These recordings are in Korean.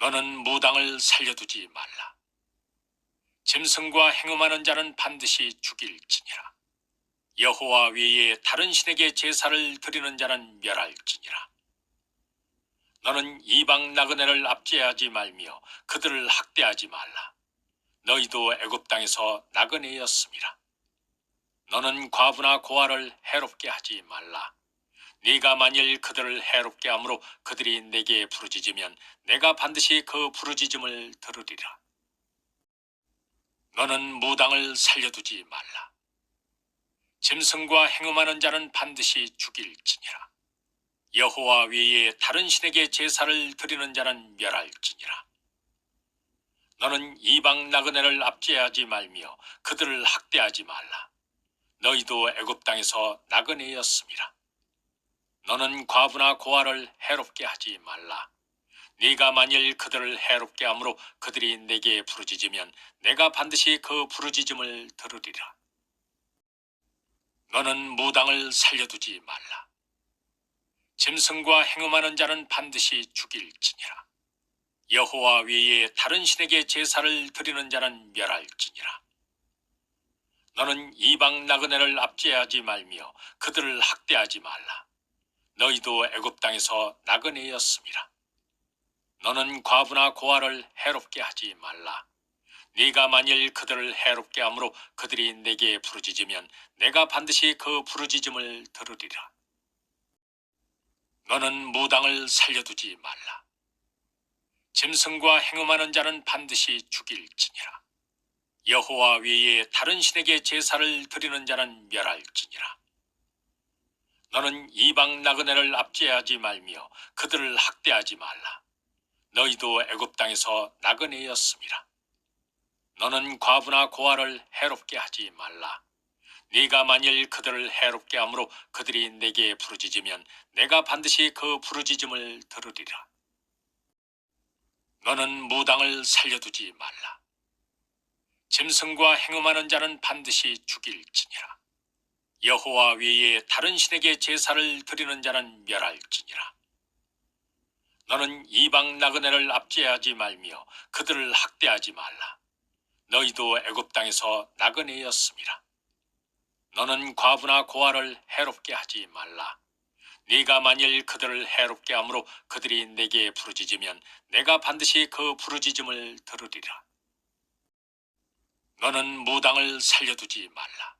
너는 무당을 살려두지 말라. 짐승과 행음하는 자는 반드시 죽일지니라. 여호와 외에 다른 신에게 제사를 드리는 자는 멸할지니라. 너는 이방 나그네를 압제하지 말며 그들을 학대하지 말라. 너희도 애굽 땅에서 나그네였습니다. 너는 과부나 고아를 해롭게 하지 말라. 네가 만일 그들을 해롭게 함으로 그들이 내게 부르짖으면 내가 반드시 그 부르짖음을 들으리라. 너는 무당을 살려두지 말라. 짐승과 행음하는 자는 반드시 죽일지니라. 여호와 외에 다른 신에게 제사를 드리는 자는 멸할지니라. 너는 이방 나그네를 압제하지 말며 그들을 학대하지 말라. 너희도 애굽 땅에서 나그네였습니다. 너는 과부나 고아를 해롭게 하지 말라. 네가 만일 그들을 해롭게 함으로 그들이 내게 부르짖으면 내가 반드시 그 부르짖음을 들으리라. 너는 무당을 살려두지 말라. 짐승과 행음하는 자는 반드시 죽일지니라. 여호와 외에 다른 신에게 제사를 드리는 자는 멸할지니라. 너는 이방 나그네를 압제하지 말며 그들을 학대하지 말라. 너희도 애굽 땅에서 나그네였습니다. 너는 과부나 고아를 해롭게 하지 말라. 네가 만일 그들을 해롭게 함으로 그들이 내게 부르짖으면 내가 반드시 그 부르짖음을 들으리라. 너는 무당을 살려두지 말라. 짐승과 행음하는 자는 반드시 죽일지니라. 여호와 외에 다른 신에게 제사를 드리는 자는 멸할지니라. 너는 이방 나그네를 압제하지 말며 그들을 학대하지 말라. 너희도 애굽 땅에서 나그네였습니다. 너는 과부나 고아를 해롭게 하지 말라. 네가 만일 그들을 해롭게 함으로 그들이 내게 부르짖으면 내가 반드시 그 부르짖음을 들으리라. 너는 무당을 살려두지 말라. 짐승과 행음하는 자는 반드시 죽일지니라. 여호와 외에 다른 신에게 제사를 드리는 자는 멸할지니라. 너는 이방 나그네를 압제하지 말며 그들을 학대하지 말라. 너희도 애굽 땅에서 나그네였습니다. 너는 과부나 고아를 해롭게 하지 말라. 네가 만일 그들을 해롭게 함으로 그들이 내게 부르짖으면 내가 반드시 그 부르짖음을 들으리라. 너는 무당을 살려두지 말라.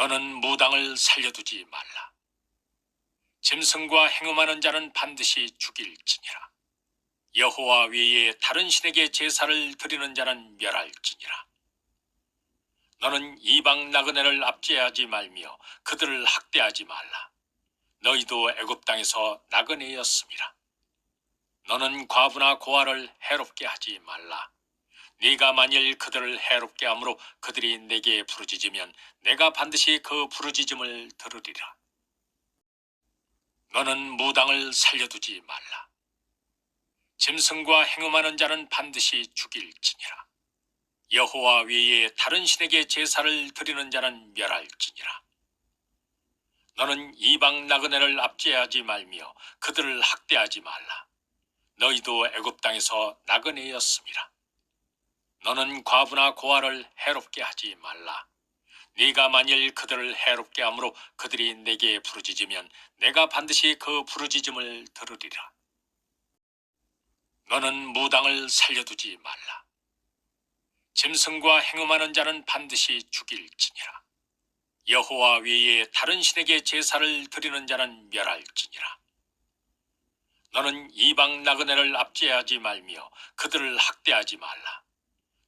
너는 무당을 살려두지 말라. 짐승과 행음하는 자는 반드시 죽일지니라. 여호와 외에 다른 신에게 제사를 드리는 자는 멸할지니라. 너는 이방 나그네를 압제하지 말며 그들을 학대하지 말라. 너희도 애굽 땅에서 나그네였습니다. 너는 과부나 고아를 해롭게 하지 말라. 네가 만일 그들을 해롭게 함으로 그들이 내게 부르짖으면 내가 반드시 그 부르짖음을 들으리라. 너는 무당을 살려두지 말라. 짐승과 행음하는 자는 반드시 죽일지니라. 여호와 외에 다른 신에게 제사를 드리는 자는 멸할지니라. 너는 이방 나그네를 압제하지 말며 그들을 학대하지 말라. 너희도 애굽 땅에서 나그네였습니다. 너는 과부나 고아를 해롭게 하지 말라. 네가 만일 그들을 해롭게 함으로 그들이 내게 부르짖으면 내가 반드시 그 부르짖음을 들으리라. 너는 무당을 살려두지 말라. 짐승과 행음하는 자는 반드시 죽일지니라. 여호와 외에 다른 신에게 제사를 드리는 자는 멸할지니라. 너는 이방 나그네를 압제하지 말며 그들을 학대하지 말라.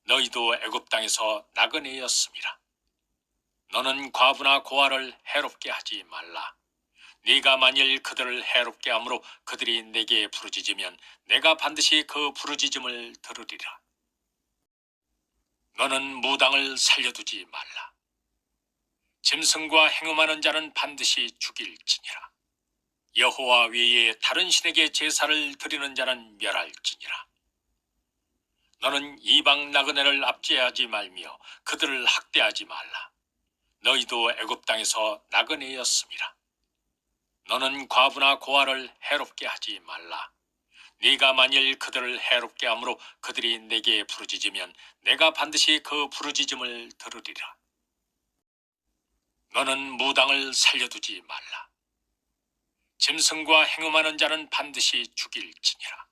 너희도 애굽 땅에서 나그네였습니다. 너는 과부나 고아를 해롭게 하지 말라. 네가 만일 그들을 해롭게 함으로 그들이 내게 부르짖으면 내가 반드시 그 부르짖음을 들으리라. 너는 무당을 살려두지 말라. 짐승과 행음하는 자는 반드시 죽일지니라. 여호와 외에 다른 신에게 제사를 드리는 자는 멸할지니라. 너는 이방 나그네를 압제하지 말며 그들을 학대하지 말라. 너희도 애굽 땅에서 나그네였습니다. 너는 과부나 고아를 해롭게 하지 말라. 네가 만일 그들을 해롭게 함으로 그들이 내게 부르짖으면 내가 반드시 그 부르짖음을 들으리라. 너는 무당을 살려두지 말라. 짐승과 행음하는 자는 반드시 죽일지니라.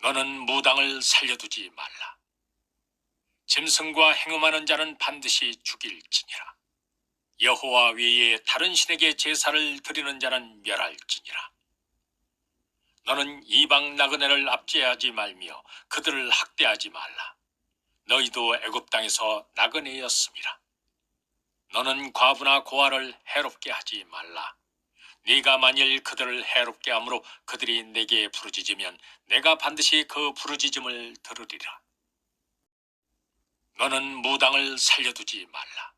너는 무당을 살려두지 말라. 짐승과 행음하는 자는 반드시 죽일지니라. 여호와 외에 다른 신에게 제사를 드리는 자는 멸할지니라. 너는 이방 나그네를 압제하지 말며 그들을 학대하지 말라. 너희도 애굽 땅에서 나그네였습니다. 너는 과부나 고아를 해롭게 하지 말라. 네가 만일 그들을 해롭게 함으로 그들이 내게 부르짖으면 내가 반드시 그 부르짖음을 들으리라. 너는 무당을 살려두지 말라.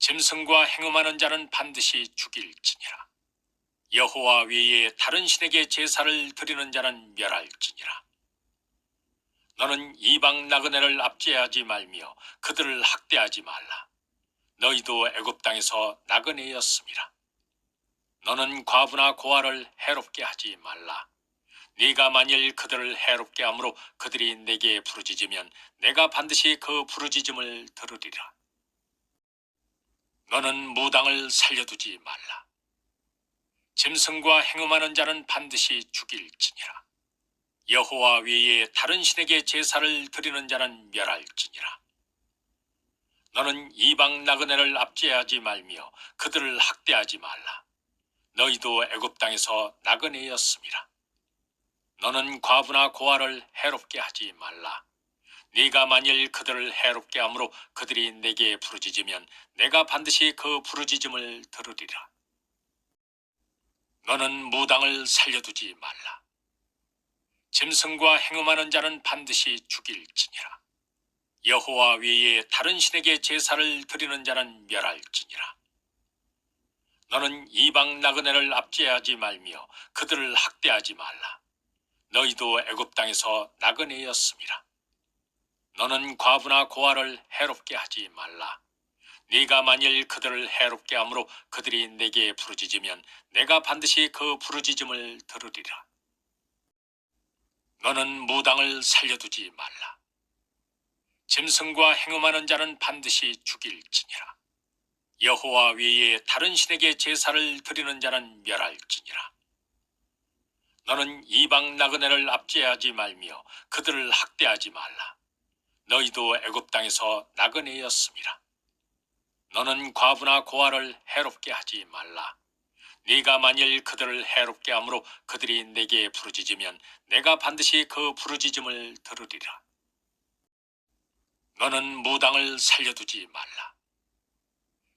짐승과 행음하는 자는 반드시 죽일지니라. 여호와 외에 다른 신에게 제사를 드리는 자는 멸할지니라. 너는 이방 나그네를 압제하지 말며 그들을 학대하지 말라. 너희도 애굽 땅에서 나그네였습니다. 너는 과부나 고아를 해롭게 하지 말라. 네가 만일 그들을 해롭게 함으로 그들이 내게 부르짖으면 내가 반드시 그 부르짖음을 들으리라. 너는 무당을 살려두지 말라. 짐승과 행음하는 자는 반드시 죽일지니라. 여호와 외에 다른 신에게 제사를 드리는 자는 멸할지니라. 너는 이방 나그네를 압제하지 말며 그들을 학대하지 말라. 너희도 애굽 땅에서 나그네였습니다. 너는 과부나 고아를 해롭게 하지 말라. 네가 만일 그들을 해롭게 함으로 그들이 내게 부르짖으면 내가 반드시 그 부르짖음을 들으리라. 너는 무당을 살려두지 말라. 짐승과 행음하는 자는 반드시 죽일지니라. 여호와 외에 다른 신에게 제사를 드리는 자는 멸할지니라. 너는 이방 나그네를 압제하지 말며 그들을 학대하지 말라. 너희도 애굽 땅에서 나그네였습니다. 너는 과부나 고아를 해롭게 하지 말라. 네가 만일 그들을 해롭게 함으로 그들이 내게 부르짖으면 내가 반드시 그 부르짖음을 들으리라. 너는 무당을 살려두지 말라. 짐승과 행음하는 자는 반드시 죽일지니라. 여호와 외에 다른 신에게 제사를 드리는 자는 멸할지니라. 너는 이방 나그네를 압제하지 말며 그들을 학대하지 말라. 너희도 애굽 땅에서 나그네였습니다. 너는 과부나 고아를 해롭게 하지 말라. 네가 만일 그들을 해롭게 함으로 그들이 내게 부르짖으면 내가 반드시 그 부르짖음을 들으리라. 너는 무당을 살려두지 말라.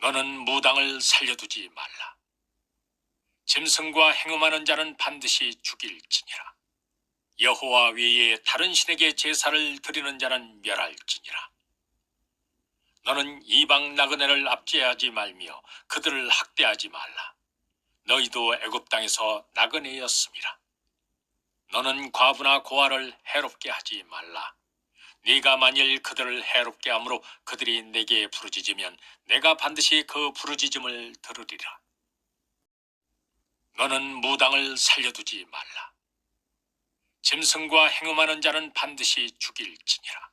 너는 무당을 살려두지 말라. 짐승과 행음하는 자는 반드시 죽일지니라. 여호와 외에 다른 신에게 제사를 드리는 자는 멸할지니라. 너는 이방 나그네를 압제하지 말며 그들을 학대하지 말라. 너희도 애굽 땅에서 나그네였음이라. 너는 과부나 고아를 해롭게 하지 말라. 네가 만일 그들을 해롭게 함으로 그들이 내게 부르짖으면 내가 반드시 그 부르짖음을 들으리라. 너는 무당을 살려두지 말라. 짐승과 행음하는 자는 반드시 죽일지니라.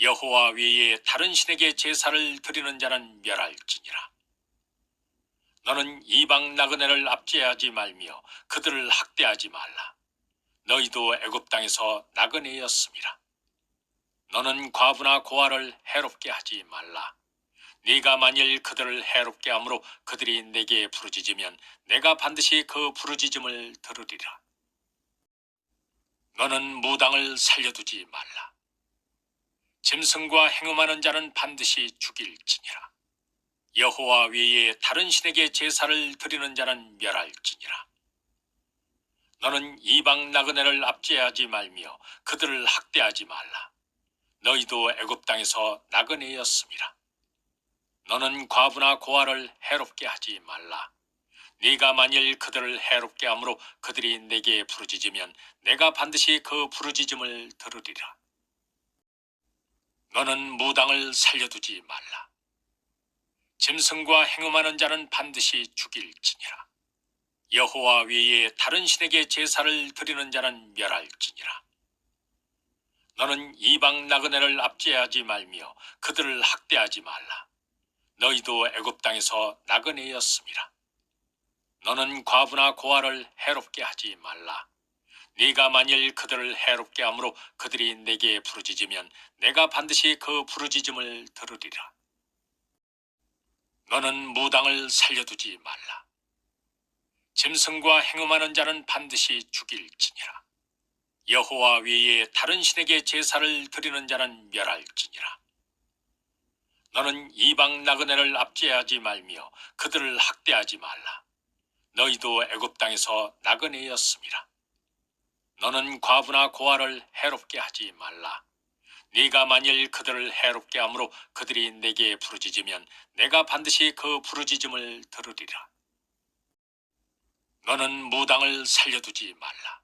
여호와 외에 다른 신에게 제사를 드리는 자는 멸할지니라. 너는 이방 나그네를 압제하지 말며 그들을 학대하지 말라. 너희도 애굽 땅에서 나그네였음이라. 너는 과부나 고아를 해롭게 하지 말라. 네가 만일 그들을 해롭게 함으로 그들이 내게 부르짖으면 내가 반드시 그 부르짖음을 들으리라. 너는 무당을 살려두지 말라. 짐승과 행음하는 자는 반드시 죽일지니라. 여호와 외에 다른 신에게 제사를 드리는 자는 멸할지니라. 너는 이방 나그네를 압제하지 말며 그들을 학대하지 말라. 너희도 애굽 땅에서 나그네였음이라. 너는 과부나 고아를 해롭게 하지 말라. 네가 만일 그들을 해롭게 함으로 그들이 내게 부르짖으면 내가 반드시 그 부르짖음을 들으리라. 너는 무당을 살려두지 말라. 짐승과 행음하는 자는 반드시 죽일지니라. 여호와 외에 다른 신에게 제사를 드리는 자는 멸할지니라. 너는 이방 나그네를 압제하지 말며 그들을 학대하지 말라. 너희도 애굽 땅에서 나그네였음이라. 너는 과부나 고아를 해롭게 하지 말라. 네가 만일 그들을 해롭게 함으로 그들이 내게 부르짖으면 내가 반드시 그 부르짖음을 들으리라. 너는 무당을 살려두지 말라. 짐승과 행음하는 자는 반드시 죽일지니라. 여호와 외에 다른 신에게 제사를 드리는 자는 멸할지니라. 너는 이방 나그네를 압제하지 말며 그들을 학대하지 말라. 너희도 애굽 땅에서 나그네였음이라. 너는 과부나 고아를 해롭게 하지 말라. 네가 만일 그들을 해롭게 함으로 그들이 내게 부르짖으면 내가 반드시 그 부르짖음을 들으리라. 너는 무당을 살려두지 말라.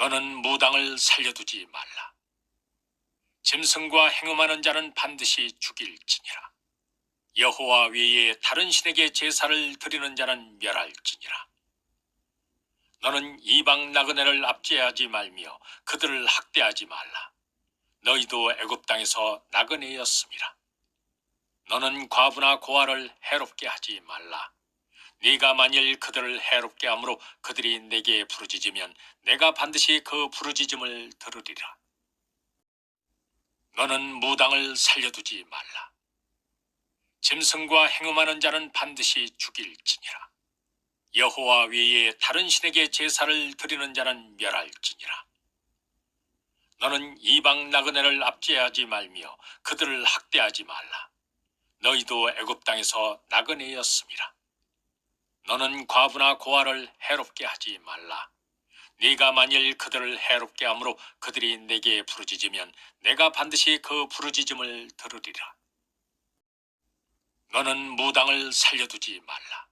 너는 무당을 살려두지 말라. 짐승과 행음하는 자는 반드시 죽일지니라. 여호와 외에 다른 신에게 제사를 드리는 자는 멸할지니라. 너는 이방 나그네를 압제하지 말며 그들을 학대하지 말라. 너희도 애굽 땅에서 나그네였음이라. 너는 과부나 고아를 해롭게 하지 말라. 네가 만일 그들을 해롭게 함으로 그들이 내게 부르짖으면 내가 반드시 그 부르짖음을 들으리라. 너는 무당을 살려두지 말라. 짐승과 행음하는 자는 반드시 죽일지니라. 여호와 외에 다른 신에게 제사를 드리는 자는 멸할지니라. 너는 이방 나그네를 압제하지 말며 그들을 학대하지 말라. 너희도 애굽 땅에서 나그네였음이라. 너는 과부나 고아를 해롭게 하지 말라. 네가 만일 그들을 해롭게 함으로 그들이 내게 부르짖으면 내가 반드시 그 부르짖음을 들으리라. 너는 무당을 살려두지 말라.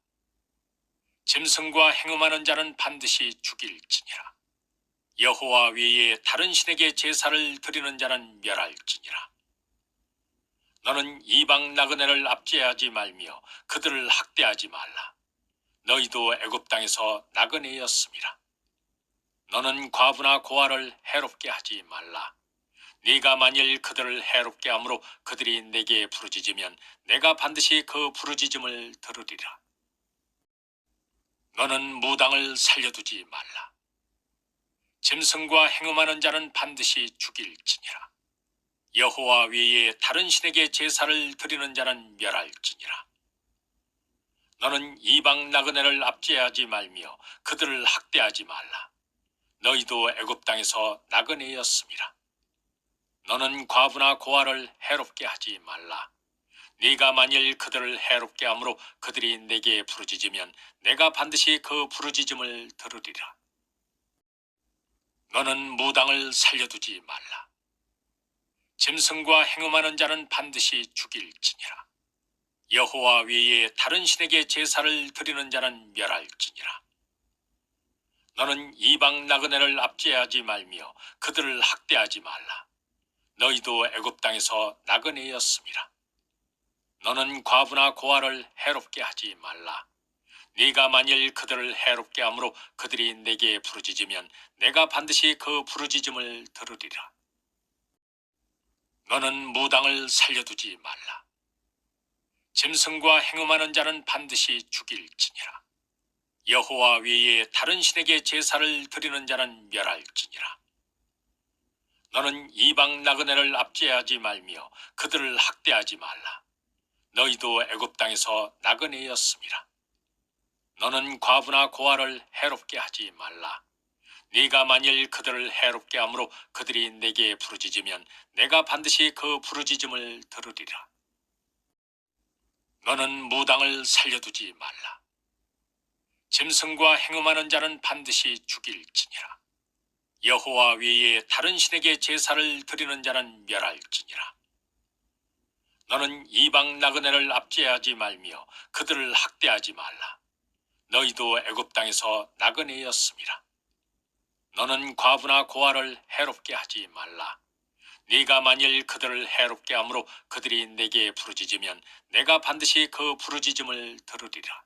짐승과 행음하는 자는 반드시 죽일지니라. 여호와 외에 다른 신에게 제사를 드리는 자는 멸할지니라. 너는 이방 나그네를 압제하지 말며 그들을 학대하지 말라. 너희도 애굽 땅에서 나그네였습니다. 너는 과부나 고아를 해롭게 하지 말라. 네가 만일 그들을 해롭게 함으로 그들이 내게 부르짖으면 내가 반드시 그 부르짖음을 들으리라. 너는 무당을 살려두지 말라. 짐승과 행음하는 자는 반드시 죽일지니라. 여호와 외에 다른 신에게 제사를 드리는 자는 멸할지니라. 너는 이방 나그네를 압제하지 말며 그들을 학대하지 말라. 너희도 애굽 땅에서 나그네였습니다. 너는 과부나 고아를 해롭게 하지 말라. 네가 만일 그들을 해롭게 함으로 그들이 내게 부르짖으면 내가 반드시 그 부르짖음을 들으리라. 너는 무당을 살려두지 말라. 짐승과 행음하는 자는 반드시 죽일지니라. 여호와 외에 다른 신에게 제사를 드리는 자는 멸할지니라. 너는 이방 나그네를 압제하지 말며 그들을 학대하지 말라. 너희도 애굽 땅에서 나그네였습니다. 너는 과부나 고아를 해롭게 하지 말라. 네가 만일 그들을 해롭게 함으로 그들이 내게 부르짖으면 내가 반드시 그 부르짖음을 들으리라. 너는 무당을 살려두지 말라. 짐승과 행음하는 자는 반드시 죽일지니라. 여호와 외에 다른 신에게 제사를 드리는 자는 멸할지니라. 너는 이방 나그네를 압제하지 말며 그들을 학대하지 말라. 너희도 애굽 땅에서 나그네였습니다. 너는 과부나 고아를 해롭게 하지 말라. 네가 만일 그들을 해롭게 함으로 그들이 내게 부르짖으면 내가 반드시 그 부르짖음을 들으리라. 너는 무당을 살려두지 말라. 짐승과 행음하는 자는 반드시 죽일지니라. 여호와 외에 다른 신에게 제사를 드리는 자는 멸할지니라. 너는 이방 나그네를 압제하지 말며 그들을 학대하지 말라. 너희도 애굽 땅에서 나그네였습니다. 너는 과부나 고아를 해롭게 하지 말라. 네가 만일 그들을 해롭게 함으로 그들이 내게 부르짖으면 내가 반드시 그 부르짖음을 들으리라.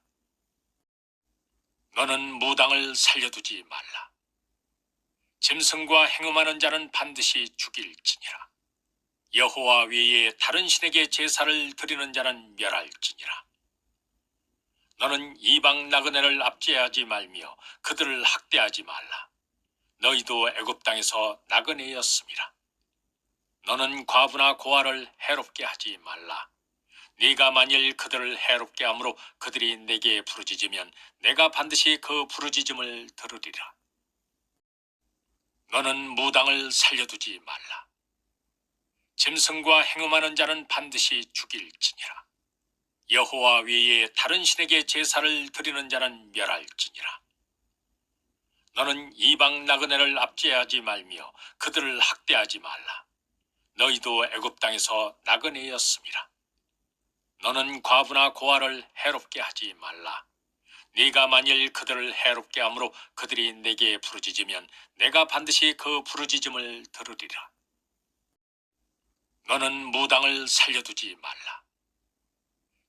너는 무당을 살려두지 말라. 짐승과 행음하는 자는 반드시 죽일지니라. 여호와 외에 다른 신에게 제사를 드리는 자는 멸할지니라. 너는 이방 나그네를 압제하지 말며 그들을 학대하지 말라. 너희도 애굽 땅에서 나그네였습니다. 너는 과부나 고아를 해롭게 하지 말라. 네가 만일 그들을 해롭게 함으로 그들이 내게 부르짖으면 내가 반드시 그 부르짖음을 들으리라. 너는 무당을 살려두지 말라. 짐승과 행음하는 자는 반드시 죽일지니라. 여호와 외에 다른 신에게 제사를 드리는 자는 멸할지니라. 너는 이방 나그네를 압제하지 말며 그들을 학대하지 말라. 너희도 애굽 땅에서 나그네였습니다. 너는 과부나 고아를 해롭게 하지 말라. 네가 만일 그들을 해롭게 함으로 그들이 내게 부르짖으면 내가 반드시 그 부르짖음을 들으리라. 너는 무당을 살려두지 말라.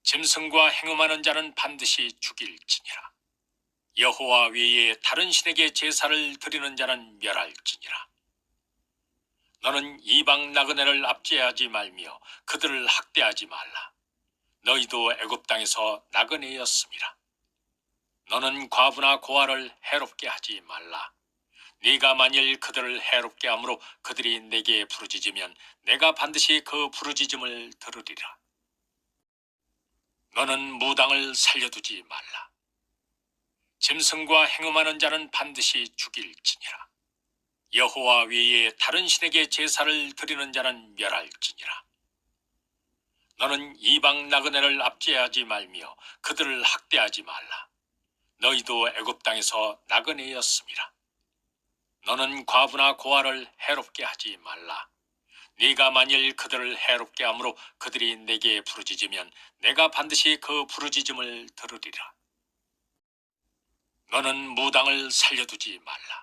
짐승과 행음하는 자는 반드시 죽일지니라. 여호와 외에 다른 신에게 제사를 드리는 자는 멸할지니라. 너는 이방 나그네를 압제하지 말며 그들을 학대하지 말라. 너희도 애굽 땅에서 나그네였습니다. 너는 과부나 고아를 해롭게 하지 말라. 네가 만일 그들을 해롭게 함으로 그들이 내게 부르짖으면 내가 반드시 그 부르짖음을 들으리라. 너는 무당을 살려두지 말라. 짐승과 행음하는 자는 반드시 죽일지니라. 여호와 외에 다른 신에게 제사를 드리는 자는 멸할지니라. 너는 이방 나그네를 압제하지 말며 그들을 학대하지 말라. 너희도 애굽 땅에서 나그네였습니다. 너는 과부나 고아를 해롭게 하지 말라. 네가 만일 그들을 해롭게 함으로 그들이 내게 부르짖으면 내가 반드시 그 부르짖음을 들으리라. 너는 무당을 살려두지 말라.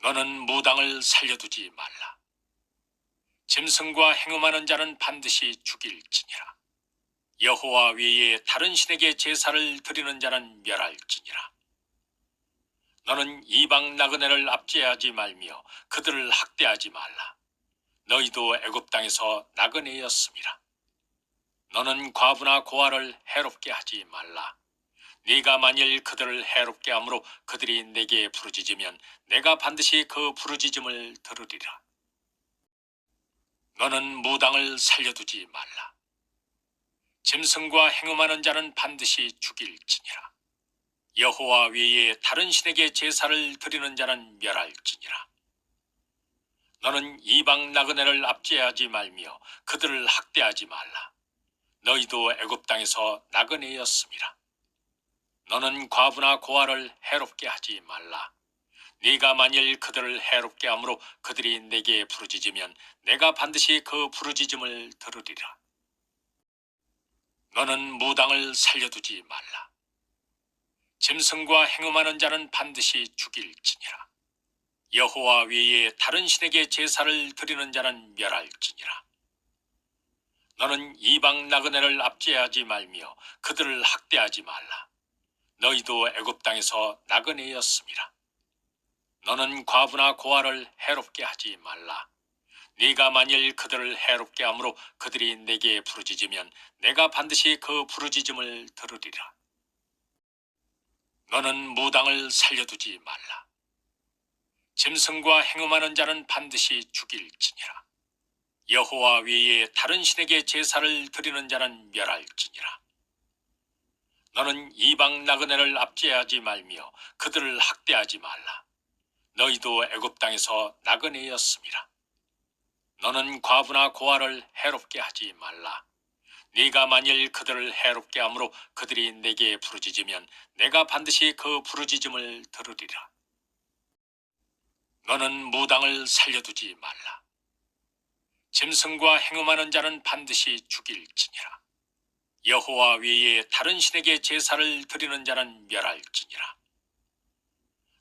너는 무당을 살려두지 말라. 짐승과 행음하는 자는 반드시 죽일지니라. 여호와 외에 다른 신에게 제사를 드리는 자는 멸할지니라. 너는 이방 나그네를 압제하지 말며 그들을 학대하지 말라. 너희도 애굽 땅에서 나그네였습니다. 너는 과부나 고아를 해롭게 하지 말라. 네가 만일 그들을 해롭게 함으로 그들이 내게 부르짖으면 내가 반드시 그 부르짖음을 들으리라. 너는 무당을 살려두지 말라. 짐승과 행음하는 자는 반드시 죽일지니라. 여호와 외에 다른 신에게 제사를 드리는 자는 멸할지니라. 너는 이방 나그네를 압제하지 말며 그들을 학대하지 말라. 너희도 애굽 땅에서 나그네였습니다. 너는 과부나 고아를 해롭게 하지 말라. 네가 만일 그들을 해롭게 함으로 그들이 내게 부르짖으면 내가 반드시 그 부르짖음을 들으리라. 너는 무당을 살려두지 말라. 짐승과 행음하는 자는 반드시 죽일지니라. 여호와 외에 다른 신에게 제사를 드리는 자는 멸할지니라. 너는 이방 나그네를 압제하지 말며 그들을 학대하지 말라. 너희도 애굽 땅에서 나그네였습니다. 너는 과부나 고아를 해롭게 하지 말라. 네가 만일 그들을 해롭게 함으로 그들이 내게 부르짖으면 내가 반드시 그 부르짖음을 들으리라. 너는 무당을 살려두지 말라. 짐승과 행음하는 자는 반드시 죽일지니라. 여호와 외에 다른 신에게 제사를 드리는 자는 멸할지니라. 너는 이방 나그네를 압제하지 말며 그들을 학대하지 말라. 너희도 애굽 땅에서 나그네였습니다. 너는 과부나 고아를 해롭게 하지 말라. 네가 만일 그들을 해롭게 함으로 그들이 내게 부르짖으면 내가 반드시 그 부르짖음을 들으리라. 너는 무당을 살려두지 말라. 짐승과 행음하는 자는 반드시 죽일지니라. 여호와 외에 다른 신에게 제사를 드리는 자는 멸할지니라.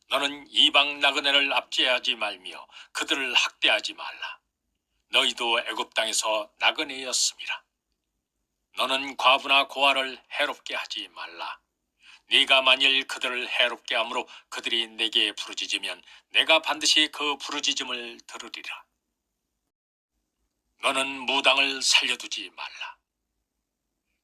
너는 이방 나그네를 압제하지 말며 그들을 학대하지 말라. 너희도 애굽 땅에서 나그네였습니다. 너는 과부나 고아를 해롭게 하지 말라. 네가 만일 그들을 해롭게 함으로 그들이 내게 부르짖으면 내가 반드시 그 부르짖음을 들으리라. 너는 무당을 살려두지 말라.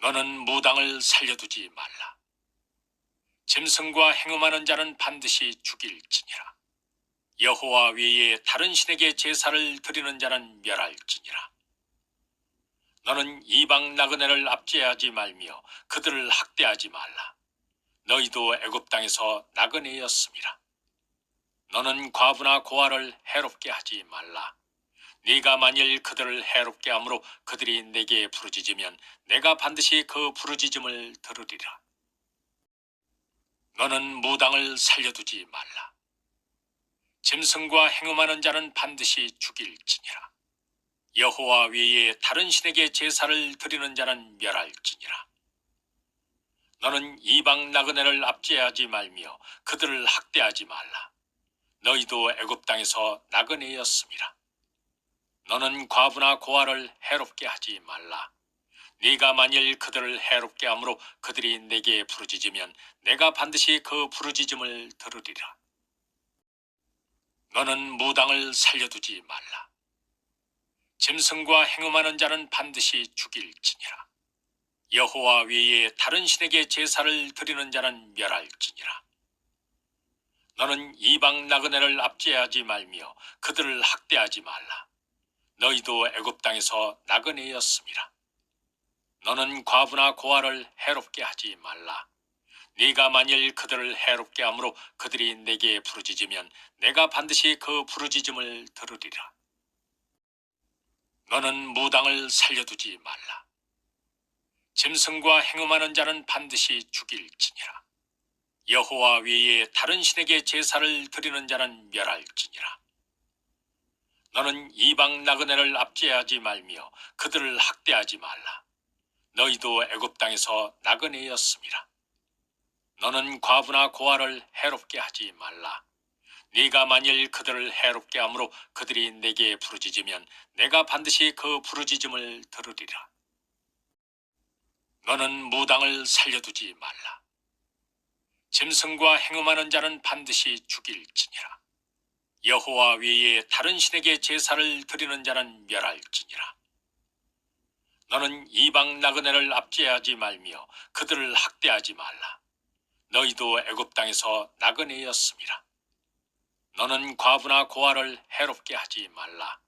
너는 무당을 살려두지 말라. 짐승과 행음하는 자는 반드시 죽일지니라. 여호와 외에 다른 신에게 제사를 드리는 자는 멸할지니라. 너는 이방 나그네를 압제하지 말며 그들을 학대하지 말라. 너희도 애굽 땅에서 나그네였습니다. 너는 과부나 고아를 해롭게 하지 말라. 네가 만일 그들을 해롭게 함으로 그들이 내게 부르짖으면 내가 반드시 그 부르짖음을 들으리라. 너는 무당을 살려두지 말라. 짐승과 행음하는 자는 반드시 죽일지니라. 여호와 외에 다른 신에게 제사를 드리는 자는 멸할지니라. 너는 이방 나그네를 압제하지 말며 그들을 학대하지 말라. 너희도 애굽 땅에서 나그네였습니다. 너는 과부나 고아를 해롭게 하지 말라. 네가 만일 그들을 해롭게 함으로 그들이 내게 부르짖으면 내가 반드시 그 부르짖음을 들으리라. 너는 무당을 살려두지 말라. 짐승과 행음하는 자는 반드시 죽일지니라. 여호와 외에 다른 신에게 제사를 드리는 자는 멸할지니라. 너는 이방 나그네를 압제하지 말며 그들을 학대하지 말라. 너희도 애굽 땅에서 나그네였습니다. 너는 과부나 고아를 해롭게 하지 말라. 네가 만일 그들을 해롭게 함으로 그들이 내게 부르짖으면 내가 반드시 그 부르짖음을 들으리라. 너는 무당을 살려두지 말라. 짐승과 행음하는 자는 반드시 죽일지니라. 여호와 외에 다른 신에게 제사를 드리는 자는 멸할지니라. 너는 이방 나그네를 압제하지 말며 그들을 학대하지 말라. 너희도 애굽 땅에서 나그네였습니다. 너는 과부나 고아를 해롭게 하지 말라. 네가 만일 그들을 해롭게 함으로 그들이 내게 부르짖으면 내가 반드시 그 부르짖음을 들으리라. 너는 무당을 살려두지 말라. 짐승과 행음하는 자는 반드시 죽일지니라. 여호와 외에 다른 신에게 제사를 드리는 자는 멸할지니라. 너는 이방 나그네를 압제하지 말며 그들을 학대하지 말라. 너희도 애굽 땅에서 나그네였습니다. 너는 과부나 고아를 해롭게 하지 말라.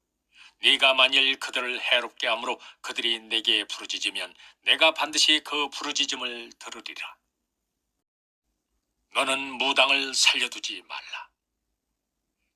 네가 만일 그들을 해롭게 함으로 그들이 내게 부르짖으면 내가 반드시 그 부르짖음을 들으리라. 너는 무당을 살려두지 말라.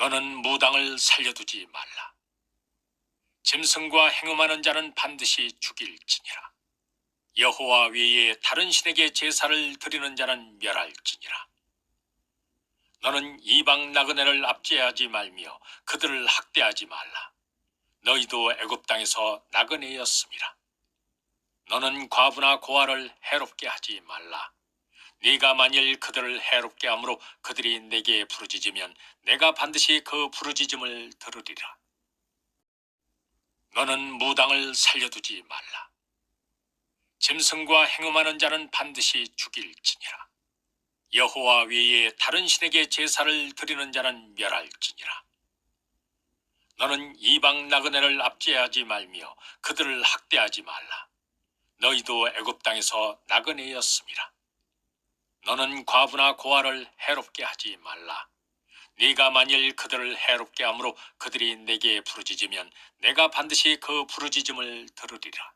너는 무당을 살려두지 말라. 짐승과 행음하는 자는 반드시 죽일지니라. 여호와 외에 다른 신에게 제사를 드리는 자는 멸할지니라. 너는 이방 나그네를 압제하지 말며 그들을 학대하지 말라. 너희도 애굽 땅에서 나그네였습니다. 너는 과부나 고아를 해롭게 하지 말라. 네가 만일 그들을 해롭게 함으로 그들이 내게 부르짖으면 내가 반드시 그 부르짖음을 들으리라. 너는 무당을 살려두지 말라. 짐승과 행음하는 자는 반드시 죽일지니라. 여호와 외에 다른 신에게 제사를 드리는 자는 멸할지니라. 너는 이방 나그네를 압제하지 말며 그들을 학대하지 말라. 너희도 애굽 땅에서 나그네였습니다. 너는 과부나 고아를 해롭게 하지 말라. 네가 만일 그들을 해롭게 함으로 그들이 내게 부르짖으면 내가 반드시 그 부르짖음을 들으리라.